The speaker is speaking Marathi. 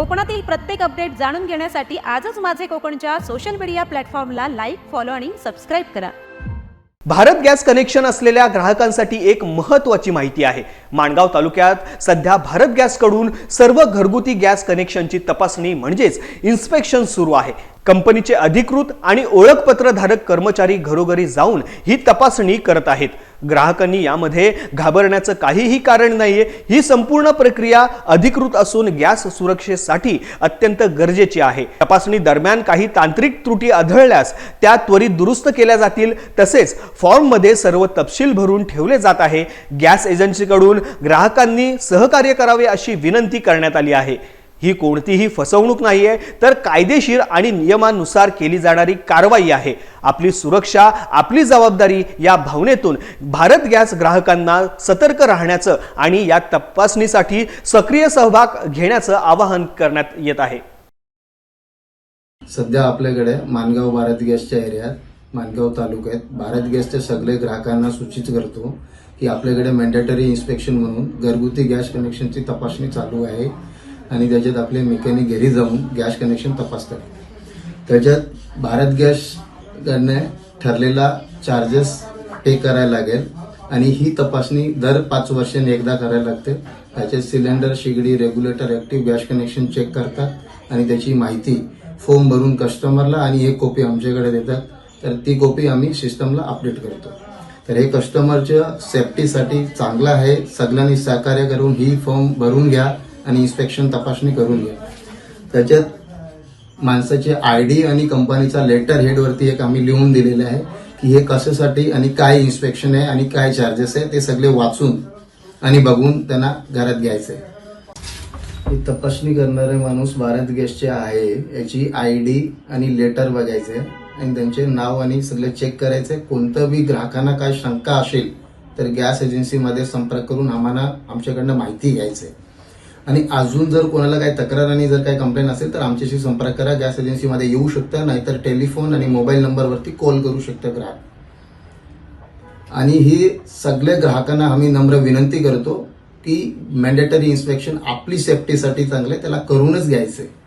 कोकणातील प्रत्येक अपडेट जाणून घेण्यासाठी आजच माझे कोकणच्या सोशल मीडिया प्लॅटफॉर्मला लाईक फॉलो आणि सबस्क्राईब करा. भारत गॅस कनेक्शन असलेल्या ग्राहकांसाठी एक महत्त्वाची माहिती आहे. माणगाव तालुक्यात सध्या भारत गॅसकडून सर्व घरगुती गॅस कनेक्शनची तपासणी म्हणजेच इन्स्पेक्शन सुरू आहे. कंपनीचे अधिकृत आणि ओळखपत्रधारक कर्मचारी घरोघरी जाऊन ही तपासणी करत आहेत. ग्राहकांनी यामध्ये घाबरण्याचं काहीही कारण नाहीये. ही संपूर्ण प्रक्रिया अधिकृत असून गॅस सुरक्षेसाठी अत्यंत गरजेची आहे. तपासणी दरम्यान काही तांत्रिक त्रुटी आढळल्यास त्या त्वरित दुरुस्त केल्या जातील. तसेच फॉर्ममध्ये सर्व तपशील भरून ठेवले जात आहे. गॅस एजन्सीकडून ग्राहकांनी सहकार्य करावे अशी विनंती करण्यात आली आहे. ही कोणतीही फसवणूक नाही आहे तर कायदेशीर आणि नियमानुसार केली जाणारी कारवाई आहे. आपली सुरक्षा आपली जबाबदारी या भावनेतून भारत गॅस ग्राहकांना सतर्क राहण्याचं आणि या तपासणीसाठी सक्रिय सहभाग घेण्याचं आवाहन करण्यात येत आहे. सध्या आपल्याकडे मानगाव भारत गॅसच्या एरियात मानगाव तालुक्यात भारत गॅसच्या सगळे ग्राहकांना सूचित करतो की आपल्याकडे मॅन्डेटरी इन्स्पेक्शन म्हणून घरगुती गॅस कनेक्शनची तपासणी चालू आहे. आणि त्याच्यात आपले मेकॅनिक घरी जाऊन गॅस कनेक्शन तपासतात. त्याच्यात भारत गॅसकडनं ठरलेला चार्जेस पे करायला लागेल आणि ही तपासणी दर पाच वर्षांनी एकदा करायला लागते. त्याचे cylinder शिगडी regulator active gas connection check करतात आणि त्याची माहिती फॉर्म भरून कस्टमरला आणि एक कॉपी आमच्याकडे देतात. तर ती कॉपी आम्ही सिस्टमला अपडेट करतो. तर हे कस्टमरच्या सेफ्टीसाठी चांगलं आहे. सगळ्यांनी सहकार्य करून ही फॉर्म भरून घ्या. आणि इन्स्पेक्शन तपासणी करून घ्या त्याच्यात माणसाची आय डी आणि कंपनीचा लेटर हेडवरती एक आम्ही लिहून दिलेलं आहे की हे कशासाठी आणि काय इन्स्पेक्शन आहे आणि काय चार्जेस आहे ते सगळे वाचून आणि बघून त्यांना घरात घ्यायचं आहे ही तपासणी करणारे माणूस भारत गॅसचे आहे याची आय डी आणि लेटर बघायचे आणि त्यांचे नाव आणि सगळे चेक करायचे. कोणतं बी ग्राहकांना काय शंका असेल तर गॅस एजन्सीमध्ये संपर्क करून आम्हाला आमच्याकडनं माहिती घ्यायचे आहे. आणि अजून जर कोणाला काही तक्रार आणि जर काही कंप्लेन असेल तर आमच्याशी संपर्क करा गॅस एजन्सीमध्ये येऊ शकता नाहीतर टेलिफोन आणि मोबाईल नंबरवरती कॉल करू शकता ग्राहक आणि ही सगळ्या ग्राहकांना आम्ही नम्र विनंती करतो की मॅन्डेटरी इन्स्पेक्शन आपली सेफ्टीसाठी चांगलं त्याला करूनच घ्यायचं